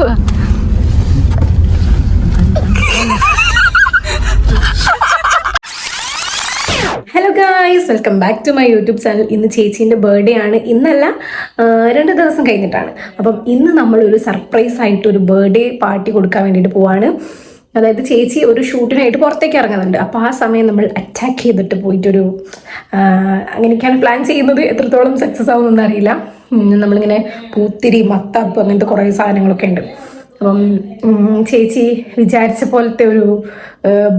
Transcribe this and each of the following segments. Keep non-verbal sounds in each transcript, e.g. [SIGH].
Hello guys welcome back to my YouTube channel ഇന്ന് ചേച്ചീന്റെ birthday ആണ്. ഇന്നല്ല രണ്ട് ദിവസം കഴിഞ്ഞിട്ടാണ്. അപ്പം ഇന്ന് നമ്മളൊരു സർപ്രൈസ് ആയിട്ട് ഒരു ബർത്ത്ഡേ പാർട്ടി കൊടുക്കാൻ വേണ്ടിയിട്ട് പോവാണ്. അതായത് ചേച്ചി ഒരു ഷൂട്ടിനായിട്ട് പുറത്തേക്ക് ഇറങ്ങുന്നുണ്ട്. അപ്പോൾ ആ സമയം നമ്മൾ അറ്റാക്ക് ചെയ്തിട്ട് പോയിട്ടൊരു അങ്ങനെയൊക്കെയാണ് പ്ലാൻ ചെയ്യുന്നത്. എത്രത്തോളം സക്സസ് ഉം, നമ്മളിങ്ങനെ പൂത്തിരി മത്തപ്പ് അങ്ങനത്തെ കുറേ സാധനങ്ങളൊക്കെ ഉണ്ട്. അപ്പം ചേച്ചി വിചാരിച്ച പോലത്തെ ഒരു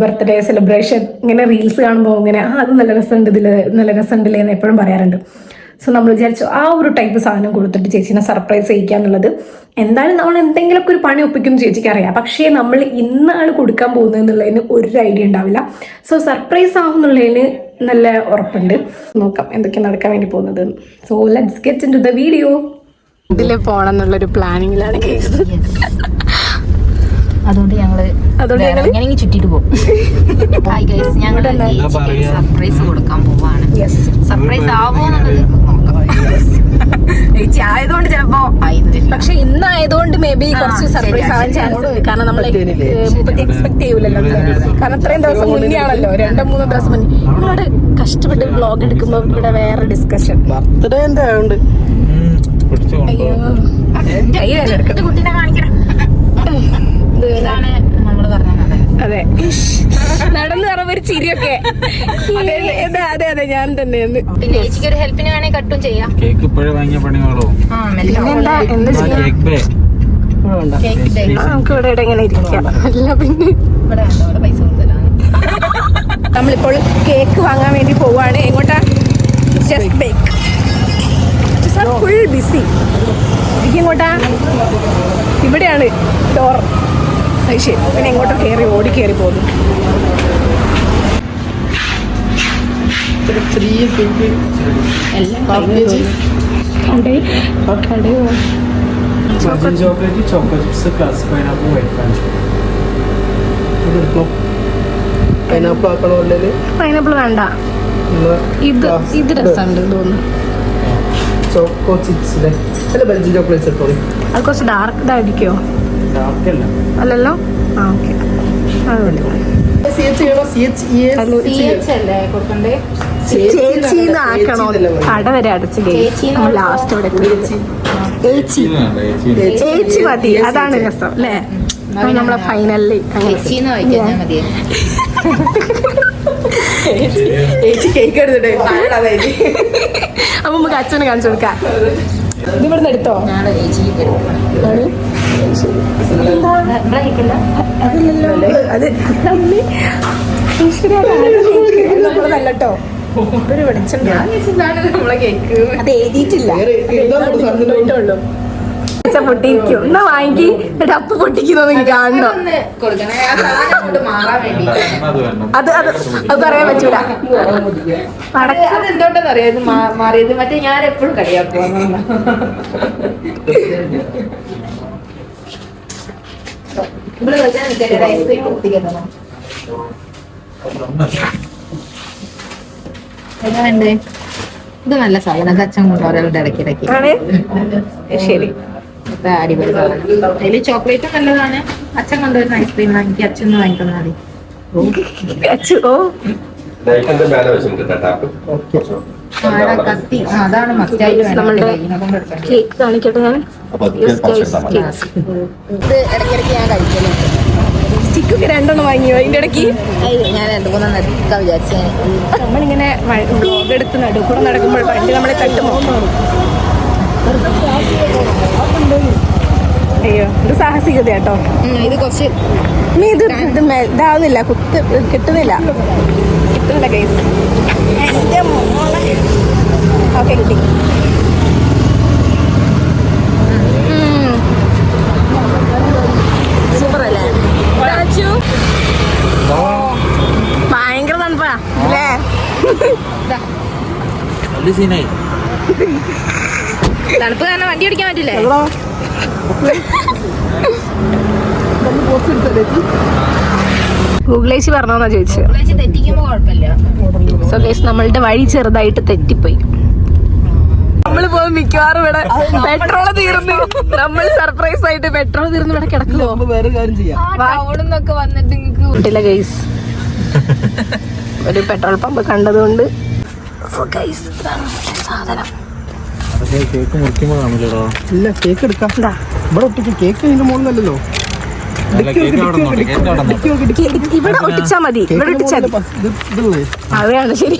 ബർത്ത്ഡേ സെലിബ്രേഷൻ ഇങ്ങനെ റീൽസ് കാണുമ്പോൾ ഇങ്ങനെ ആ അത് നല്ല രസമുണ്ട് ഇതിൽ നല്ല രസമുണ്ടല്ലേ എന്ന് എപ്പോഴും പറയാറുണ്ട്. സോ നമ്മൾ വിചാരിച്ചു ആ ഒരു ടൈപ്പ് സാധനം കൊടുത്തിട്ട് ചേച്ചീനെ സർപ്രൈസ് ചെയ്യിക്കുക എന്നുള്ളത് എന്തായാലും നമ്മൾ എന്തെങ്കിലുമൊക്കെ ഒരു പണി ഒപ്പിക്കും ചേച്ചിക്ക് അറിയാം. പക്ഷേ നമ്മൾ ഇന്നാണ് കൊടുക്കാൻ പോകുന്നത് എന്നുള്ളതിന് ഒരു ഐഡിയ ഉണ്ടാവില്ല. സോ സർപ്രൈസ് ആവും എന്നുള്ളതിന് നല്ല ഉറപ്പുണ്ട്. നോക്കാം എന്തൊക്കെ നടക്കാൻ വേണ്ടി പോകുന്നത്. So let's get into the video ഇതിൽ പോകണം എന്നുള്ളൊരു പ്ലാനിങ്ങിലാണ് കേസ്. അതുകൊണ്ട് ഞങ്ങൾ അതുകൊണ്ട് ഞങ്ങൾ ഇങ്ങനെ ചുറ്റിട്ട് പോകും. ഞങ്ങൾ സർപ്രൈസ് കൊടുക്കാൻ പോവാണ്. സർപ്രൈസ് ആവോ എന്നുള്ളത് നോക്കാം. [LAUGHS] ചേച്ചി ആയതുകൊണ്ട് ചിലപ്പോ പക്ഷെ ഇന്നായതുകൊണ്ട് മേ ബി കുറച്ച് സർപ്രൈസ് ആവാൻ ചാൻസ് ഉണ്ട്. കാരണം നമ്മൾ എക്സ്പെക്ട് ചെയ്യൂലല്ലോ. കാരണം ഇത്രയും ദിവസം മുന്നേ ആണല്ലോ രണ്ടോ മൂന്നോ ദിവസം മുന്നേ. നിങ്ങളോട് കഷ്ടപ്പെട്ട് ബ്ലോഗ് എടുക്കുമ്പോൾ ഇവിടെ വേറെ ഡിസ്കഷൻ ബർത്ത്ഡേ ആയതുകൊണ്ട് അയ്യോ. കുട്ടീനെ കാണിക്കണം. ഇതാണ് നമ്മൾ പറഞ്ഞ അതെ. നടന്നു പറയുമ്പോ ഒരു ചിരിയൊക്കെ. അതെ അതെ അതെ ഞാൻ തന്നെയാണ് പിന്നെ ചേച്ചിക്ക് ഒരു ഹെൽപ്പിന് വേണേ കട്ടും ചെയ്യാം. കേക്ക് ഇപ്പോഴേ വാങ്ങിയ പണികളോ? നമുക്ക് ഇവിടെ ഇവിടെ ഇങ്ങനെ ഇരിക്കാം. അല്ല പിന്നെ. ഇവിടെ പൈസ കൂടുതലാണ് [LAUGHS] നമ്മളിപ്പോൾ കേക്ക് വാങ്ങാൻ വേണ്ടി പോവാണ്. എങ്ങോട്ടാ? ജസ്റ്റ് ബേക്ക് ഫുൾ ബിസി എങ്ങോട്ടാ? ഇവിടെയാണ് ഡോർ അത് ശരി. പിന്നെ എങ്ങോട്ടോ കയറി ഓടി കയറി പോകുന്നു. ചെറിയ കേക്ക് കടയോ? ചോക്ലേറ്റ് ചോക്കോ ചിപ്സ് ക്ലാസ് പൈനാപ്പിൾ വൈറ്റ് പൈനാപ്പിൾ ആക്കണോ പൈനാപ്പിൾ വേണ്ട. ഇത് ഇത് രസമുണ്ട് തോന്നുന്നു. ചോക്കോ ചിപ്സ് അല്ലേ ബെൽജിയൻ ചോക്ലേറ്റ്സ് എടുത്തോളി അത് കുറച്ച് ഡാർക്ക് ഇതായിരിക്കോ ഡാർക്കല്ല അല്ലല്ലോ? ആ ഓക്കെ അത് മതി. സി എച്ച് ചെയ്യണോ? സി എച്ച് ഇ എച്ച് അല്ലേ കൊടുക്കണ്ടേ? ചേച്ചിന്ന് ആക്കണോ കട വരെ അടച്ച് ലാസ്റ്റ് ഇവിടെ എത്തി. ചേച്ചി. ചേച്ചി. മതി. അതാണ് രസം അല്ലേ? നമ്മളെ ഫൈനലി ചേച്ചി കേക്ക് എടുത്തിട്ടേ [LAUGHS] അപ്പൊ നമുക്ക് അച്ഛനെ കാണിച്ചു കൊടുക്കാം. ഇത് ഇവിടുന്ന് എടുത്തോ? അതില്ലല്ലോ. അത്. അമ്മേ. ഈശ്വരാ, [LAUGHS] ഒരു വെളിച്ചം അത് എഴുതിയിട്ടില്ല. പൊട്ടിയിരിക്കും. എന്നാ വാങ്ങി എന്നിട്ട് അപ്പ് പൊട്ടിക്കുന്നത് കാണണം. അത് അത് അത് പറയാൻ പറ്റൂല. അത് അതെന്തോട്ടെന്ന് അറിയാം ഇത് മാ- മാറിയത് മറ്റേ ഞാൻ എപ്പോഴും കളിയാക്കുക ഇവിടെ ഐസ്ക്രീം കുത്തിക്കുന്നത് എങ്ങനെയുണ്ട്? ഇത് നല്ല സാധനം. അച്ഛൻ കൊണ്ടുപോകാറുണ്ട് ഇടയ്ക്കിടയ്ക്ക്. ശരി. ഇത് അടിപൊളി സാധനം. അതിൽ ചോക്ലേറ്റും നല്ലതാണ്. അച്ഛൻ കൊണ്ടുവരുന്ന ഐസ്ക്രീം വാങ്ങിക്കുക അച്ഛൻ വാങ്ങിക്കുന്ന മതി. അതാണ് മസ്റ്റായിട്ട് ഇത് ഇടയ്ക്കിടയ്ക്ക് ഞാൻ കഴിക്കലുണ്ട്. സ്റ്റിക്കൊക്കെ രണ്ടെണ്ണം വാങ്ങിയോ അതിന്റെ ഇടയ്ക്ക് ഞാൻ രണ്ട് മൂന്നെണ്ണം എടുക്കാൻ വിചാരിച്ചു. നമ്മളിങ്ങനെ വ്ലോഗ് എടുത്ത് നടുക്കൂടെ നടക്കുമ്പോൾ വണ്ടി നമ്മളെ തട്ടുമോ അയ്യോ ഇത് സാഹസികത കേട്ടോ ഇത് കുറച്ച് നീ ഇത് ഇത് ഇതാവുന്നില്ല. കുത്ത് കിട്ടുന്നില്ല. കിട്ടുന്നില്ല കേസ് ഓക്കെ കിട്ടി സൂപ്പർ അല്ലേ അച്ചു. ഭയങ്കര തണുപ്പാ അല്ലേ വലിയ സീനായി തണുപ്പ് കാരണം വണ്ടി ഓടിക്കാൻ പറ്റില്ലേ? ഗൂഗിളേച്ചി പറഞ്ഞോന്നാ ചോദിച്ചത്. സോ ഗൈസ് നമ്മളുടെ വഴി ചെറുതായിട്ട് തെറ്റിപ്പോയി. നമ്മൾ പോകും മിക്കവാറും ഇവിടെ പെട്രോൾ തീർന്നു നമ്മൾ സർപ്രൈസ് ആയിട്ട് പെട്രോൾ തീർന്നു ഇവിടെ കിടക്കുന്നു വേറെ കാര്യം ചെയ്യാം. വന്നിട്ട് ഗൈസ് ഒരു പെട്രോൾ പമ്പ് കണ്ടതുകൊണ്ട് കേക്ക് മുറിക്കുമ്പോഴാണല്ലോ ഇല്ല കേക്ക് എടുക്കാം. ഇവിടെ ഒട്ടിക്ക് കേക്ക് അതിന്റെ മുകളിലല്ലോ കേക്ക് അവിടെ നോക്ക് കേക്ക് അവിടെ ഇവിടെ ഒട്ടിച്ചാ മതി ഇവിടെ ഒട്ടിച്ചാ അതെയാണ് ശരി?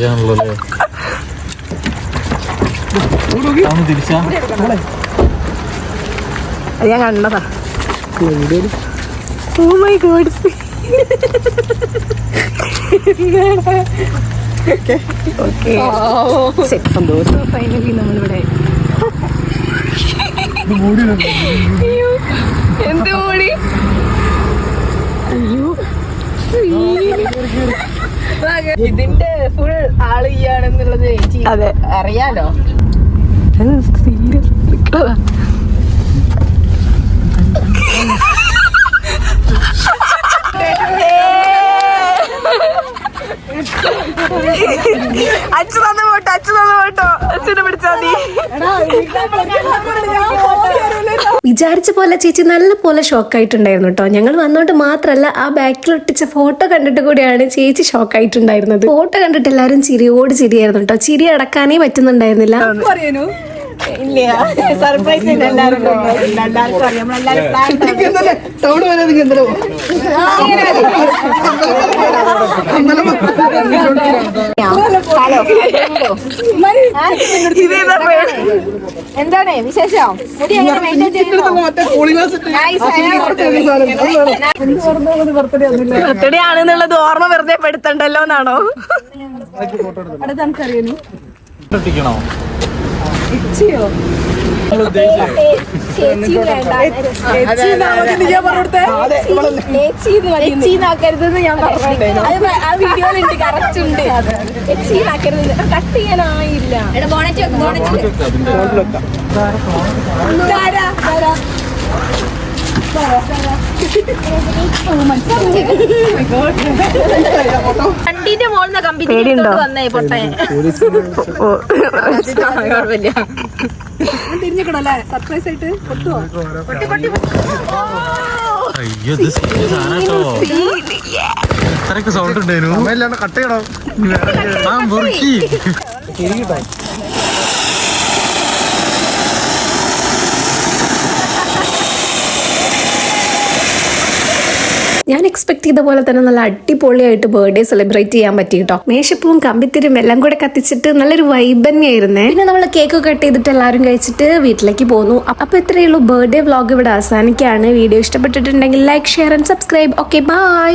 അത് ഞാൻ കണ്ടതാ. ഓ മൈ ഗോഡ് സന്തോഷം. ഫൈനലി നമ്മളിവിടെ അയ്യോ, എന്ത് മൂടി? അയ്യോ. ഇതിന്റെ ഫുൾ ആൾ ഇയാണെന്നുള്ളത് അതെ. അറിയാലോ. സീരിയസ് നിക്കണതാ അച്ഛൻ തന്നു പോട്ടോ അച്ഛൻ തന്നു പോട്ടോ അച്ഛനെ പിടിച്ചാ മതി വിചാരിച്ച പോലെ ചേച്ചി നല്ല പോലെ ഷോക്കായിട്ടുണ്ടായിരുന്നു കേട്ടോ. ഞങ്ങൾ വന്നോണ്ട് മാത്രല്ല ആ ബാക്കിൽ ഒട്ടിച്ച ഫോട്ടോ കണ്ടിട്ട് കൂടിയാണ് ചേച്ചി ഷോക്ക് ഷോക്കായിട്ടുണ്ടായിരുന്നത്. ഫോട്ടോ കണ്ടിട്ട് എല്ലാവരും ചിരിയോട് ചിരിയായിരുന്നു കേട്ടോ. ചിരി അടക്കാനേ പറ്റുന്നുണ്ടായിരുന്നില്ല. സർപ്രൈസ് എല്ലാവരും എല്ലാവർക്കും എന്താണ് വിശേഷം? മുടി. ബർത്ത്ഡേ ആണെന്നുള്ളത് ഓർമ്മ വെറുതെ പെടുത്തണ്ടല്ലോ എന്നാണോ? ഒട്ടിക്കണോ ചേച്ചി വേണ്ട ചേച്ചി നാക്കരുതെന്ന് ഞാൻ വീഡിയോയിലുണ്ട് കറക്റ്റ് ഉണ്ട് ചേച്ചി നാക്കരുത് കട്ട് ചെയ്യാനായില്ല എടാ ബോണറ്റ് ബോണറ്റ് വണ്ടീന്റെ മോളിന്ന് കമ്പി? വന്നേ പൊട്ടേ. കുഴപ്പമില്ല അയ്യോ ഇത് സാധനട്ടോ ഇത്രയൊക്കെ സൗണ്ട് ഉണ്ടായിരുന്നു അമ്മയില്ലാണ്ട് കട്ട് ചെയ്യണം. ആ മുറുക്കി. [LAUGHS] ഞാൻ എക്സ്പെക്ട് ചെയ്ത പോലെ തന്നെ നല്ല അടിപൊളിയായിട്ട് ബർത്ത്ഡേ സെലിബ്രേറ്റ് ചെയ്യാൻ പറ്റി കേട്ടോ മേശപ്പൂവും കമ്പിത്തിരും എല്ലാം കൂടെ കത്തിച്ചിട്ട് നല്ലൊരു വൈബ് തന്നെയായിരുന്നേ. പിന്നെ നമ്മൾ കേക്ക് കട്ട് ചെയ്തിട്ട് എല്ലാവരും കഴിച്ചിട്ട് വീട്ടിലേക്ക് പോന്നു. അപ്പൊ ഇത്രയേ ഉള്ളൂ ബർത്ത്ഡേ വ്ലോഗ് ഇവിടെ അവസാനിക്കുകയാണ്. വീഡിയോ ഇഷ്ടപ്പെട്ടിട്ടുണ്ടെങ്കിൽ like share and subscribe okay bye